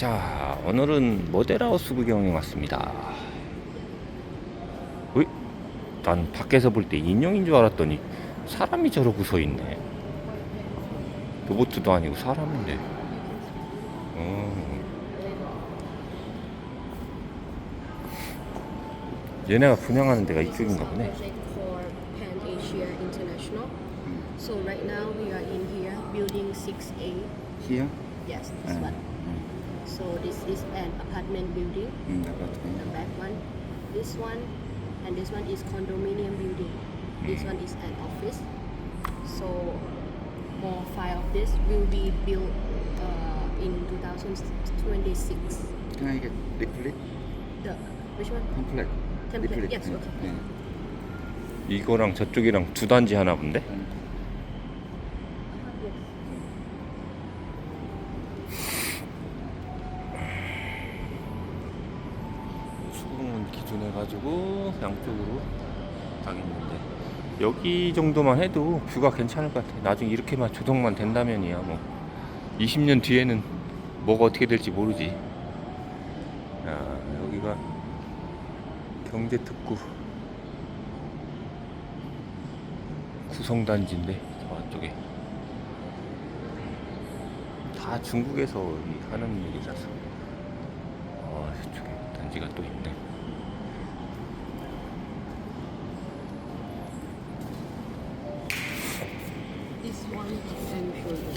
자, 오늘은 모델하우스 구경에 왔습니다. 으이? 난 밖에서 볼 때 인형인 줄 알았더니 사람이 저러고 서 있네. 로봇도 아니고 사람인데. 어. 얘네가 분양하는 데가 이쪽인가 보네. Project for Pan Asia International. So right now we are in here, building 6A. Here? Yes, this Mm. one. So this is an apartment building. Mm, The apartment. back one, this one, and this one is condominium building. This one is an office. So more five of this will be built uh, in 2026. Can I get leaflet? The which one? Pamphlet. Template, Leaflet. yes, 네. okay. 네. 이거랑 저쪽이랑 두 단지 하나 본데? 여기 정도만 해도 뷰가 괜찮을 것 같아. 나중에 이렇게만 조성만 된다면이야 뭐 20년 뒤에는 뭐가 어떻게 될지 모르지. 야 여기가 경제특구 구성단지인데 저쪽에 다 중국에서 하는 일이라서 아 저쪽에 단지가 또 있네 Show you.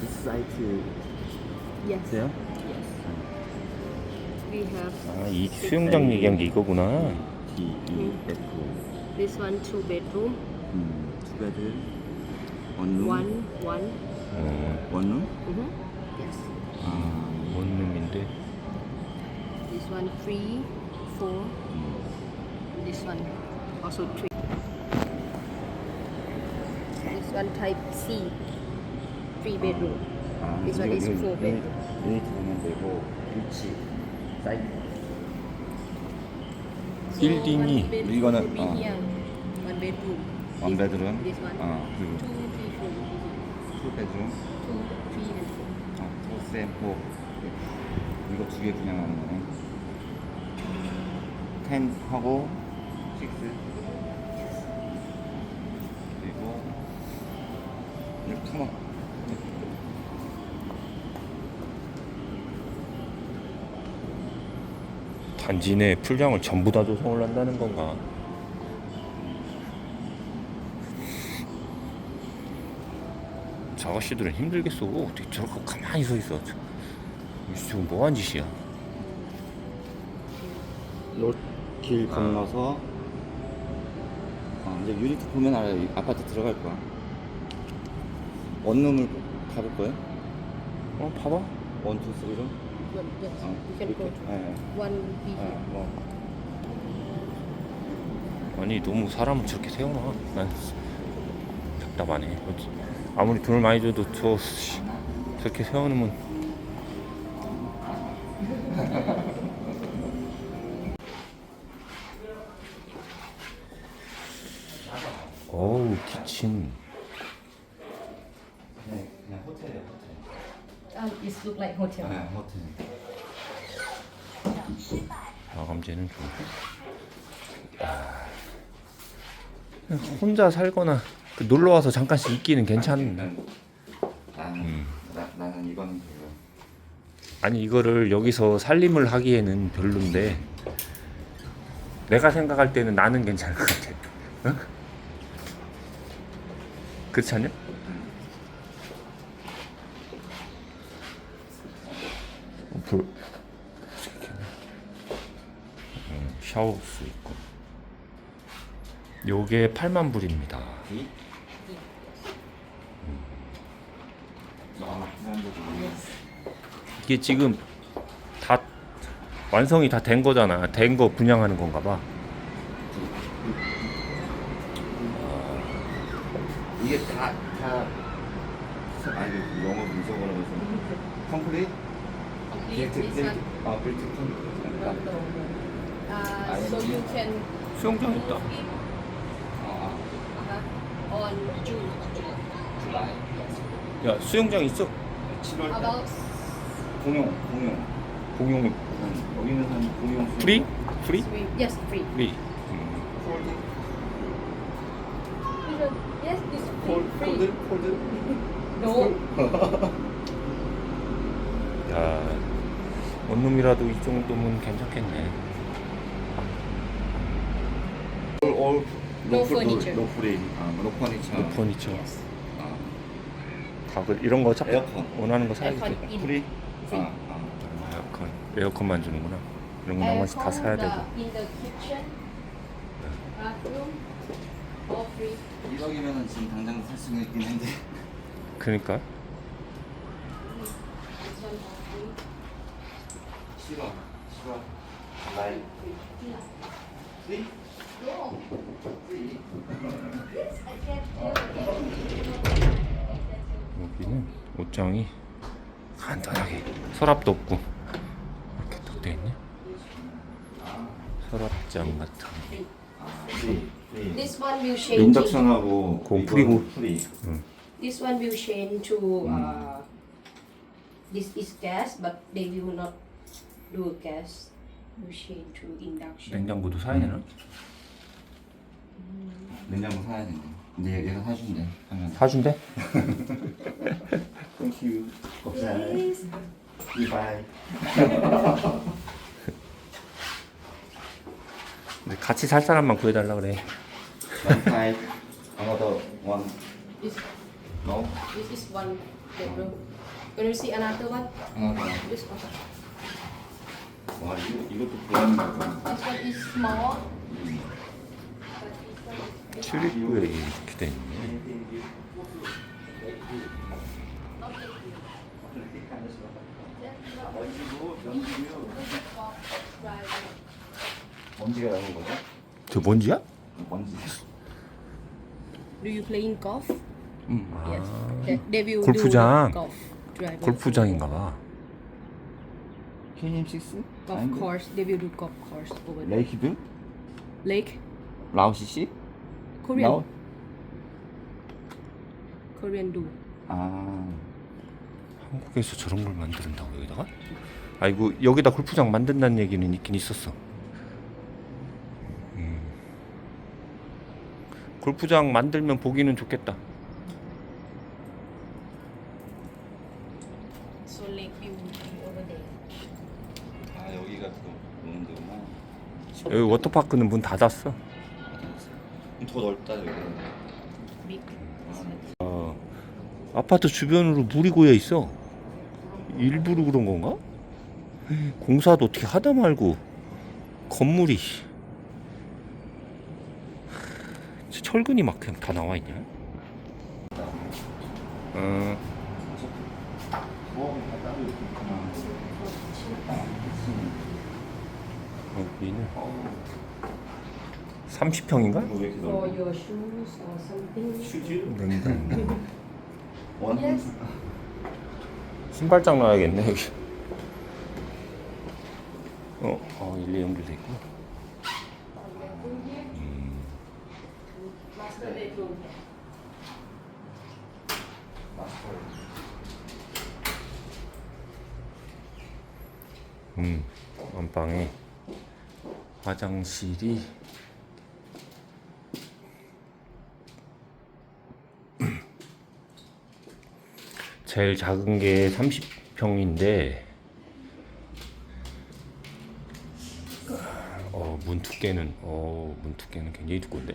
This site Yes. there? Yes. We have 아이 수영장 얘기한 게 이거구나 D E F. this one two bedroom, 음, two bedroom. One room. one one. 어, One room. Mm-hmm. Yes. 아, 원룸인데 This one three, four. This one also three. This one type C, three bedroom. 아, This one is four bedroom. 유니트 보면 되고 위치 사이트. So 빌딩이 one bedroom 이거는, will be 어. here. One bedroom. One This- bedroom. This one. 어, 그리고 Two, three, four. will be here. two bedroom. Two, three, and four. 어, four. 이거 두 개 분양하는 거네. 텐 하고 식스. 그리고 컴온. 단지 내 풀장을 전부 다 조성을 한다는 건가 저 아가씨들은 힘들겠어 어떻게 저렇게 가만히 서 있어 저- 지금 뭐한 짓이야 길 건너서 어, 이제 유니트 보면 알아요. 이 아파트 들어갈 거야. 원룸을 가볼 거예요? 어 봐봐 원, 투? One, yes. 어, can go 이렇게. to. 예, 예. One will be here. 예, 뭐. 아니 너무 사람을 저렇게 세워놔 난 답답하네 아무리 돈을 많이 줘도 저 씨, 저렇게 세워놓으면 어우 키친 그냥, 호텔이야, 호텔. Um, it look like hotel. 네, 호텔. 마감재는 좀 아, 그냥 혼자 살거나 그 놀러 와서 잠깐씩 있기는 괜찮은데 나는, 음. 나, 나는 이건 별로. 아니 이거를 여기서 살림을 하기에는 별론데 내가 생각할 때는 나는 괜찮을 것 같아. 응? 그렇지 않냐? 불 음, 샤워수 있고 요게 8만 불입니다. 이게 지금 다 완성이 다 된 거잖아. 된 거 분양하는 건가 봐. 이게 다, 다, 아, 이거 영어 문서거라 해서. 컴플릿? This one. 아, 빌트 컴플릿. Uh, so you can 수영장 있다. 아, uh, on June. 주라이. 야 수영장 있어? 7월 달. About 공용, 공용. 공용 여기는 한 공용 수. 프리? 프리? Free. Yes, free. 프리. 음. Yes, it's 콜 콜드 콜드. No. 야, 원룸이라도 이 정도면 괜찮겠네. 올 No furniture. 노 프리. 아, 노 퍼니처. 퍼니처. Yes. 아, 다 그, 이런 거 참, 에어컨. 원하는 거 in. 프리. 프리. 아, 아. 에어컨. 에어컨만 주는구나. 이런 거 나머지 다 사야 되고. the- in the kitchen, bathroom, all free. 1억이면은 지금 당장 살 수는 있긴 한데. This one all free. 싫어. 싫어. can tell. 여기는 옷장이 간단하게 서랍도 없고 이렇게 딱 돼 있네. 서랍장 같은. 거. 아. This one will change. 인덕션하고 공 이거는 프리고. 프리. This one will change to. Uh, this is gas, but they will not do gas. Will change to induction. 냉장고도 사야 되나? 냉장고 사야 된대. 근데 얘가 사준대. 하면. 사준대? 땡큐. Yes. 이바이. 근데 같이 살 사람만 구해달라 그래. One five. Another one. This, No. this is one bedroom. Can you see another one? Another. This one. 와 이거 이것도 불안한 is big. 출입구에 이렇게 돼 있네. 먼지가 나는 거죠? 저 뭔지야? 먼지. Do you play in golf? 음. Yes. They will 골프장. do golf driver. 골프장인가 봐. KM6? Golf course. They will do golf course over there. 레이키뷰? Lake. 라오시시? Korean. 라오? Korean do. 아. 한국에서 저런 걸 만든다고 여기다가? 아이고 여기다 골프장 만든다는 얘기는 있긴 있었어. 음. 골프장 만들면 보기는 좋겠다. So lake view will be over there. 아 여기가 그 오는 데구나. 여기 워터파크는 문 닫았어. 더 넓다 여기. 어, 아파트 주변으로 물이 고여 있어. 일부러 그런 건가? 공사도 어떻게 하다 말고 건물이 하, 철근이 막 그냥 다 나와 있냐? 어, 부엌이 다 따로 있구나. 여기는 30평인가? 이거 왜 이렇게 For 넓어? your shoes or something. 슈즈? 냉장. 원? Yes. 신발장 놔야겠네 여기. 어, 어 일리 연결돼 있고. Master bedroom. 음, 안방에 화장실이 제일 작은 게 30평인데 어, 문 두께는 어, 문 두께는 굉장히 두꺼운데.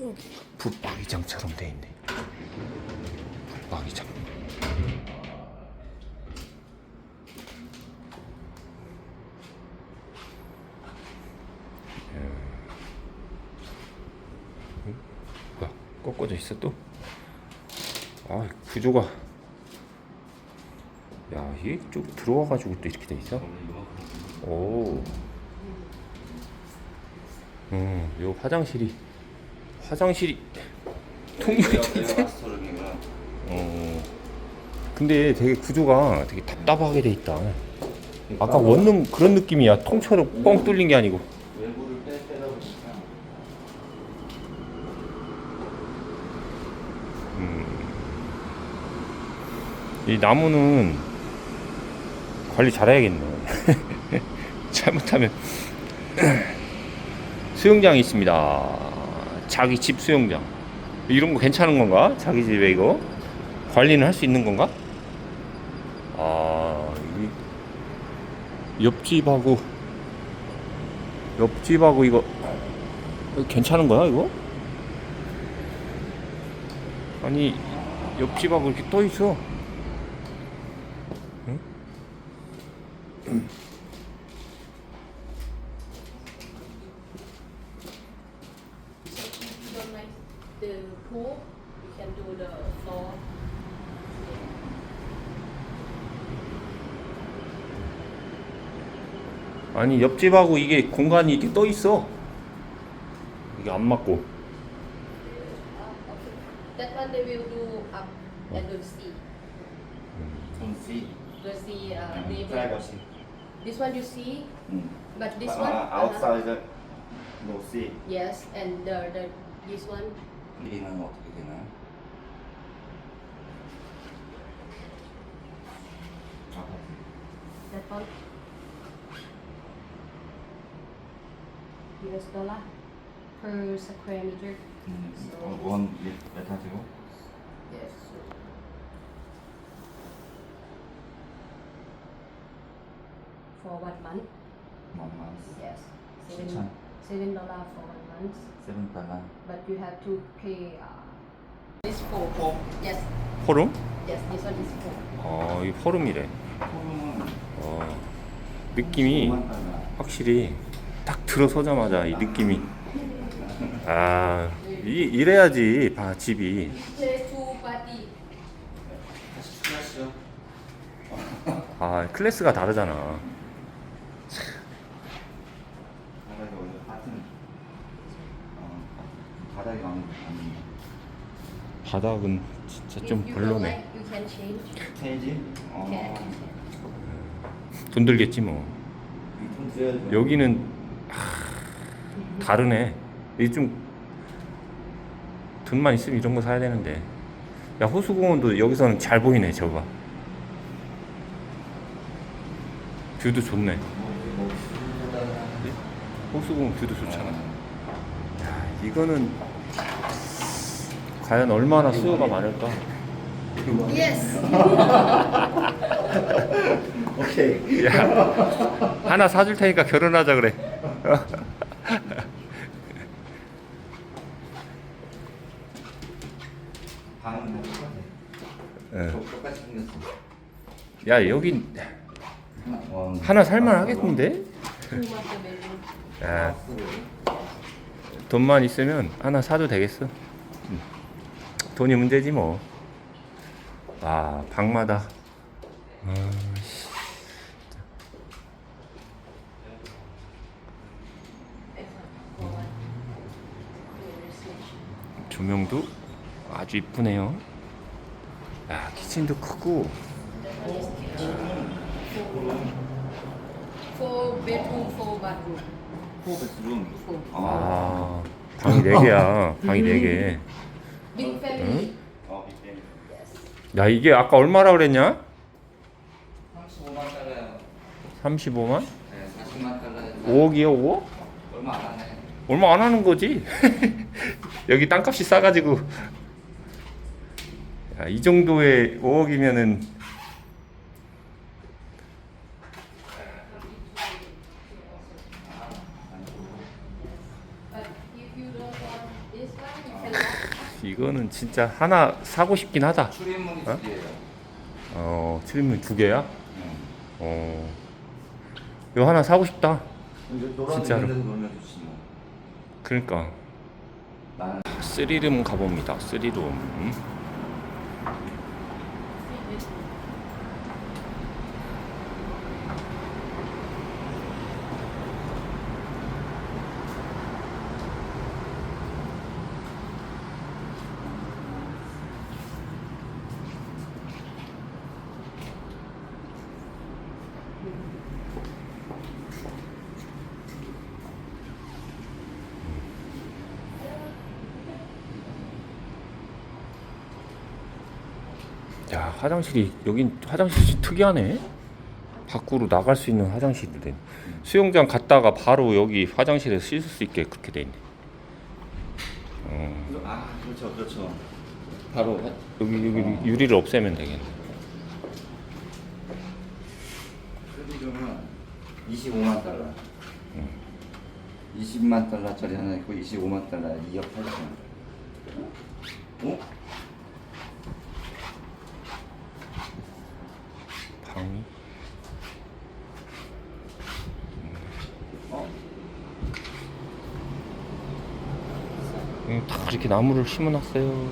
여기 붙박이장처럼 돼 있네 붙박이장 뭐야 꺾어져 있어 또? 아 구조가 야 이게 좀 들어와가지고 또 이렇게 돼 있어? 오. 음, 요 화장실이 화장실이 통일이 돼 있어. 마스터룸이구나. 어. 근데 되게 구조가 되게 답답하게 돼 있다. 아까 원룸 그런 느낌이야. 통째로 뻥 뚫린 게 아니고. 외부를 빼 빼다 보니까 이 나무는 관리 잘해야겠네. 잘못하면 수영장이 있습니다. 자기 집 수영장. 이런 거 괜찮은 건가? 자기 집에 이거 관리는 할 수 있는 건가? 아, 이 옆집하고 옆집하고 이거 괜찮은 거야 이거? 아니 옆집하고 이렇게 떠 있어. You don't like the pool, you can do the floor. 아니 옆집하고 이게 공간이 이렇게 떠 있어. 이게 안 맞고. Uh. That one they will do up at the sea. 전시. The sea, uh, will- 프라이버시. This one you see, 응. but this 아, one. uh-huh. 아웃사이드 노시. Yes, and the, the this one. 길이는 어떻게 되나요? That one. US dollar per square meter. 음, So- 어, 원 몇, 몇 하죠? Yes. For one month. 만만 Yes. 추천. Seven, seven dollar for one month. 세븐 달러. But you have to pay. Uh, this four. Yes. 포름? Yes. This one is four. 어, 이 포름이래. 포름은 어, 느낌이 5만 달러. 확실히 딱 들어서자마자 이 느낌이 아, 이, 이래야지 봐 집이. Play two party. 다시 추가하시죠. 아, 클래스가 다르잖아. 바닥이 원래 같은 어, 바닥이 많은 아니 바닥은 진짜 좀 you don't 별로네. like, you can change. 체인지? 어. Can. 돈 들겠지 뭐. 드려야죠. 여기는 하, 다르네. 이좀 돈만 있으면 이런 거 사야 되는데. 야 호수공원도 여기서는 잘 보이네. 저거 봐. 뷰도 좋네. 호수공원 뷰도 좋잖아. 야, 이거는 과연 얼마나 수요가 많을까? Yes. 오케이. 야 하나 사줄 테니까 결혼하자 그래. 방은 뭐. 예. 똑같이 생겼어. 야 여기 하나, 원. 하나 살만 하겠는데? 야, 돈만 있으면 하나 사도 되겠어. 음. 돈이 문제지 뭐. 아, 방마다. 아, 씨. One. 조명도 아주 이쁘네요. 야, 키친도 크고. Four bedroom, four bathroom. 포베스룸. Four. 아, 방이 네 개야. 방이 네 개. Big family. 어, Yes. 야, 이게 아까 얼마라 그랬냐? 35만 달러요. 35만? 네, 40만 달러요. 5억이요, 5억? 얼마 안 하네. 얼마 안 하는 거지. 여기 땅값이 싸가지고. 야, 이 정도의 5억이면은 But if you don't want this one, you can lock. 이거는 진짜 하나 사고 싶긴 하다. 출입문이 어? 두 개예요. 어, 트림문 두 개야? 응. 어. 이거 하나 사고 싶다. 이제 노란 진짜로. 데서 놀면 좋지 뭐. 그러니까 나는 쓰리룸 가봅니다. 쓰리룸. 화장실이 여긴 화장실이 특이하네. 밖으로 나갈 수 있는 화장실이 돼. 수영장 갔다가 바로 여기 화장실에 씻을 수 있게 그렇게 돼 있네. 어, 아 그렇죠 그렇죠. 바로 화- 여기 여기 유리를 없애면 되겠네. 크리룸은 25만 달러. 20만 달러짜리 하나 있고 25만 달러 2억 8천. 어? 방이. 어? 음, 다 이렇게 나무를 심어놨어요.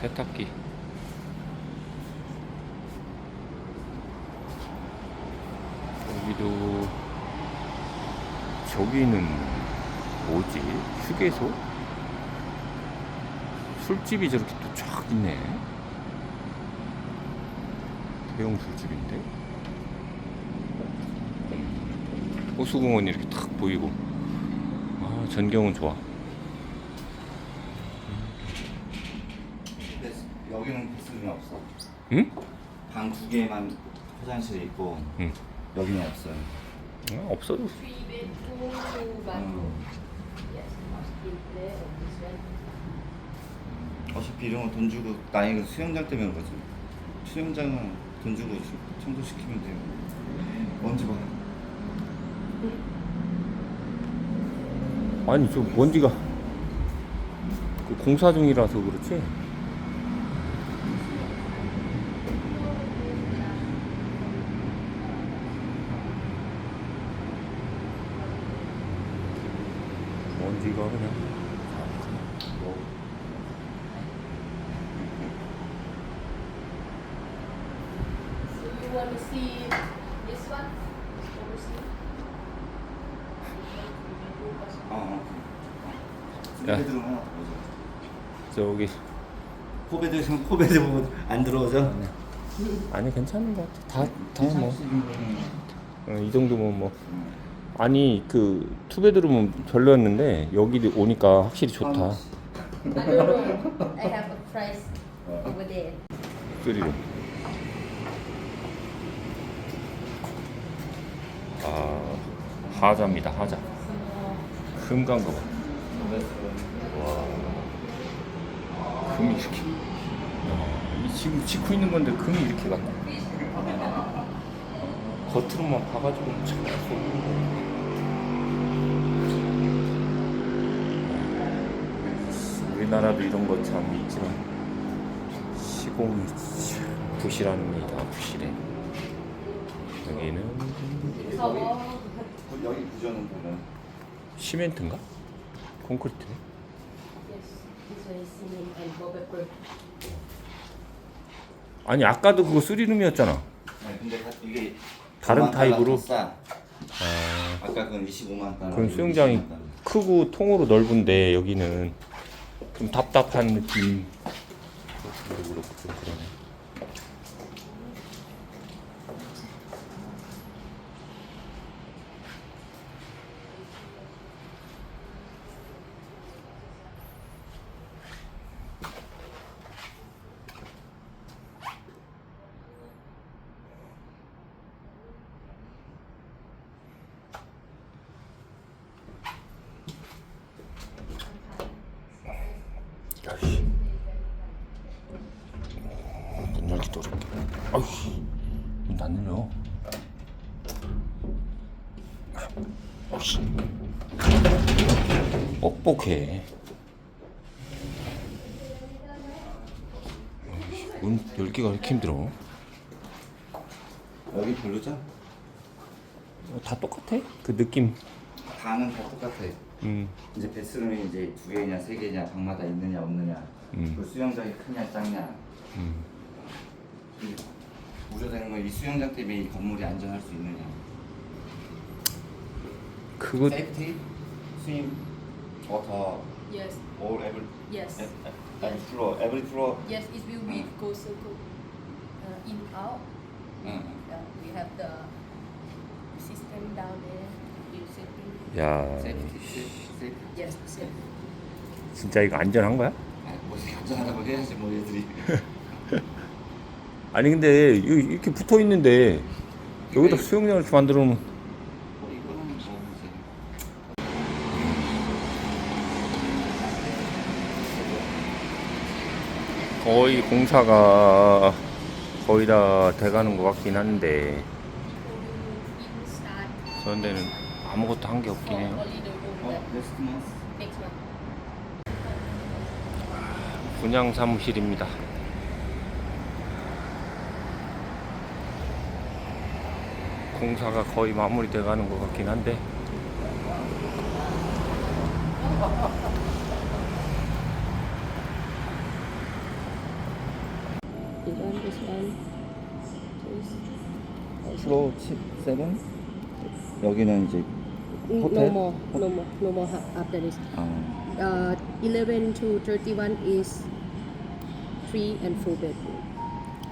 세탁기. 여기도 저기는 뭐지? 휴게소? 술집이 저렇게 또 쫙 있네. 대형 술집인데? 호수공원이 이렇게 탁 보이고 아 전경은 좋아 근데 여기는 베스룸이 없어. 응? 방 두 개만 화장실이 있고 응 여기는 없어요. 아, 없어도 one. 어차피 이런 거 돈 주고 나 이거 수영장 때문에 그러지. 수영장은 돈 주고 주- 청소시키면 돼요. 먼지 봐. 아니 저 먼지가 그 공사 중이라서 그렇지 먼지가 그냥 So you want to see this one? Oversea? 어. 어. 야. 베드룸 하나 더 보자. 저기 코베드 보고 안 들어오죠? 아니 괜찮은 것 같아 다다뭐 음. 어, 이 정도면 뭐 아니 그 투베드룸은 별로였는데 여기 오니까 확실히 좋다 I don't know. I have a price over there. 쓰리룸 아 하자입니다 하자 금 간 거 봐 와 금이 이렇게 지금 짓고 있는 건데 금이 이렇게 갔다 겉으로만 봐가지고 참 예뻐. 우리나라도 이런 거 참 있지만 시공이 참 부실합니다 부실해 여기는 여기 구조는 보면 시멘트인가? 콘크리트네 Yes, this one is cement and wallpaper. 아니 아까도 그거 쓰리룸이었잖아 아니 근데 다- 이게 달러 다른 타입으로? 더 싸. 아 아까 그건 25만 달러. 그럼 수영장이 20만 달러. 크고 통으로 넓은데 여기는 좀 답답한 느낌 그것도 그렇고 좀 그러네 야씨 문 열기도 어렵게 문안 열려 아이씨 뻑뻑해 문 열기가 이렇게 힘들어 여기 별로죠? 어, 다 똑같아 그 느낌 방은 다 똑같아. 음 이제 베스룸이 이제 두 개냐 세 개냐 방마다 있느냐 없느냐. 음. 그 수영장이 크냐 작냐. 음. 이 우려되는 건 이 수영장 때문에 이 건물이 안전할 수 있느냐. 그거 세이프티, 스윙, 워터, Yes, all every yes. every floor, every floor. Yes, it will be go circle. Uh, in out. 응. Uh, we have the system down there. You setting. 야 세이프티, 세이프티. Yes, safe. 진짜 이거 안전한 거야? 아, 어떻게 안전하다고 해야지 뭐 얘들이. 아니 근데 이- 이렇게 붙어 있는데 여기다 수영장을 이렇게 만들어 놓으면 뭐 이거는 뭐 거의 공사가 거의 다 돼가는 것 같긴 한데 그런 데는 아무것도 한 게 없긴 해요. 어. 분양 사무실입니다. 공사가 거의 마무리돼 가는 것 같긴 한데. 프로 칩 세븐. 여기는 이제 Mm, 호텔. more, no more, no more ha- after this. 아, Uh, 11 to 31 is 3 and 4 bedroom.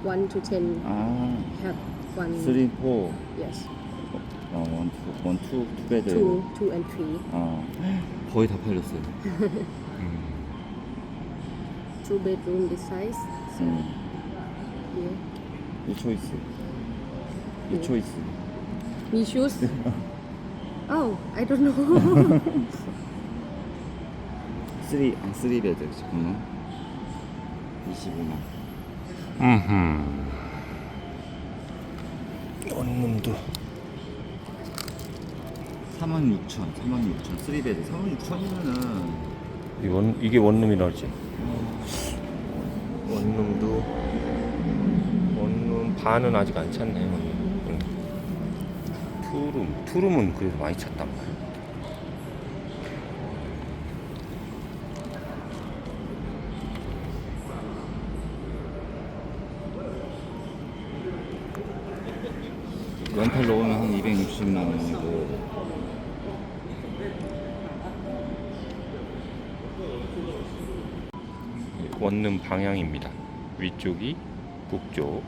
1 to 10 아, have one. 쓰리 포. Yes. 어, 원, 투, 원, 투, 투 베드. 2, 2 and 3. 아, 거의 다 팔렸어요. 2 bedroom this size. 음, Here. 이 초이스. 이 초이스. Me shoes? oh, I don't know. 쓰리, 아, 쓰리 베드. 잠깐만. 25만. 원룸도 46,000, 46,000, 쓰리 베드. 46,000이면은 이 원, 이게 원룸이라지. 원룸도 원룸 반은 아직 안 찼네. 원룸. 응. 투룸 투룸은 그래도 많이 찼단 말이야. 렌탈로 오면 한 260만 원이고. 원룸 방향입니다. 위쪽이 북쪽,